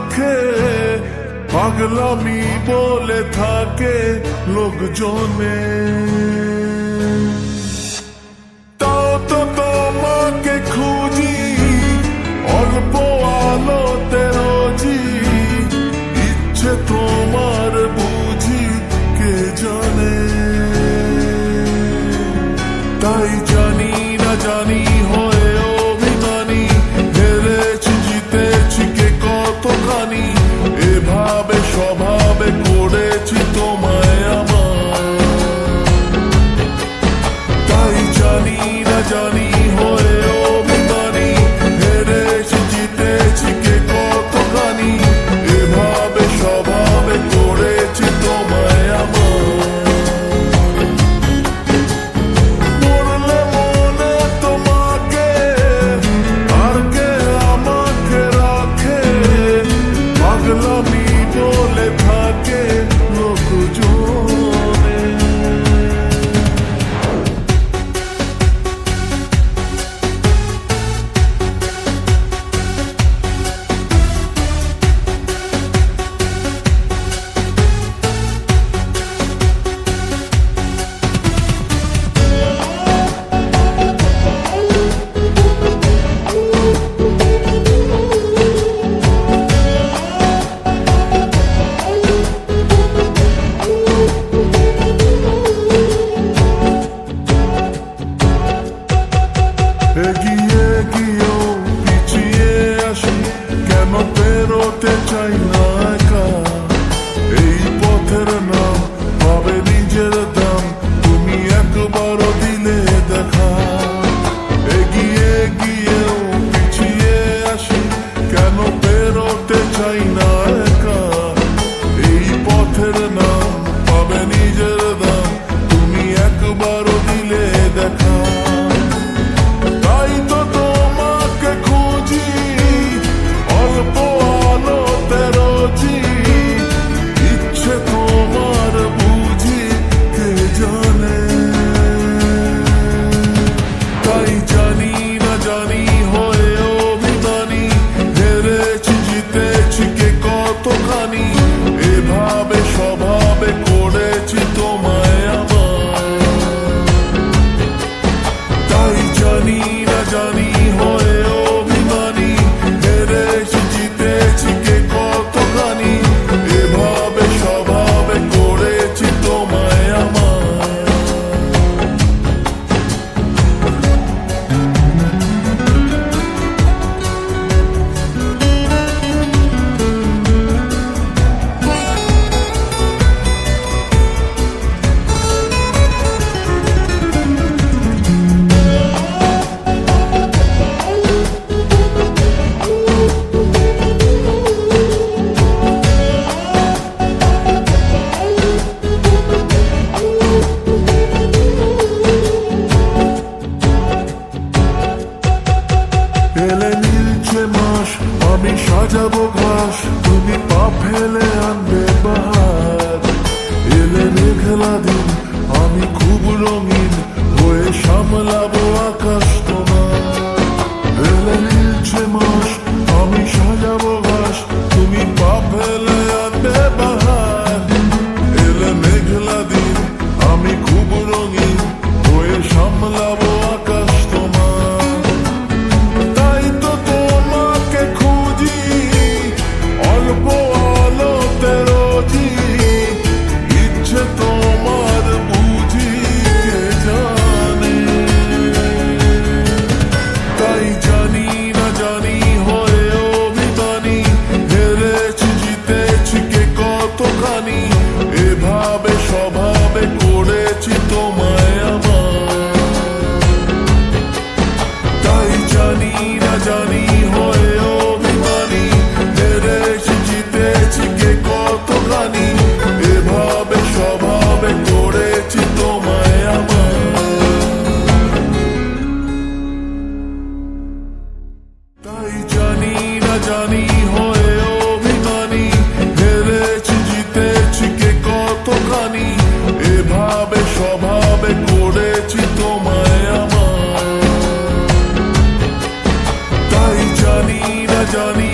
রাখে। পাগলামি বলে থাকে লোকজনে। সভা again. কেন পেরোতে চাই এই পথের নাম পাবে নিজের দাম। তুমি একবারও দিলে দেখা। এগিয়ে গিয়েও পিছিয়ে কেন পেরোতে চাই না এই পথের নাম পাবে নিজের দাম। তুমি একবারও দিলে দেখা। আমি সাজাবো ঘাস, তুমি পা ফেলে আনবে বাহার। এলে মেঘলা দিন, আমি খুব রঙিন হয়ে সামলাবো জানি, হয়ে অভিমানী। হেরেছি, জিতেছি, কে কতখানি এভাবে, স্বভাবে করেছি তোমায় আমার। তাই জানি না, জানি